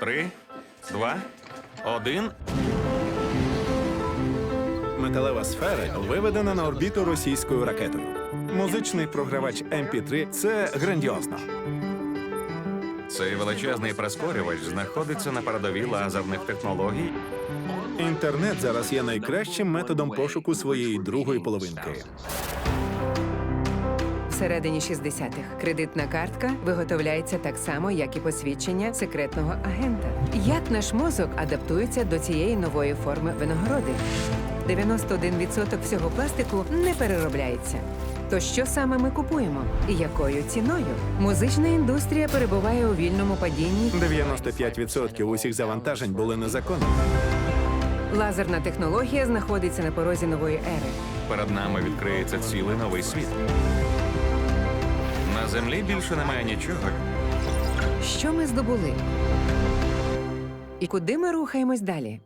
Три, два, один. Металева сфера виведена на орбіту російською ракетою. Музичний програвач MP3 – це грандіозно. Цей величезний прискорювач знаходиться на передовій лазерних технологій. Інтернет зараз є найкращим методом пошуку своєї другої половинки. Всередині 60-х кредитна картка виготовляється так само, як і посвідчення секретного агента. Як наш мозок адаптується до цієї нової форми винагороди? 91% всього пластику не переробляється. То що саме ми купуємо? І якою ціною? Музична індустрія перебуває у вільному падінні. 95% усіх завантажень були незаконними. Лазерна технологія знаходиться на порозі нової ери. Перед нами відкриється цілий новий світ. На землі більше немає нічого, Що ми здобули? І куди ми рухаємось далі?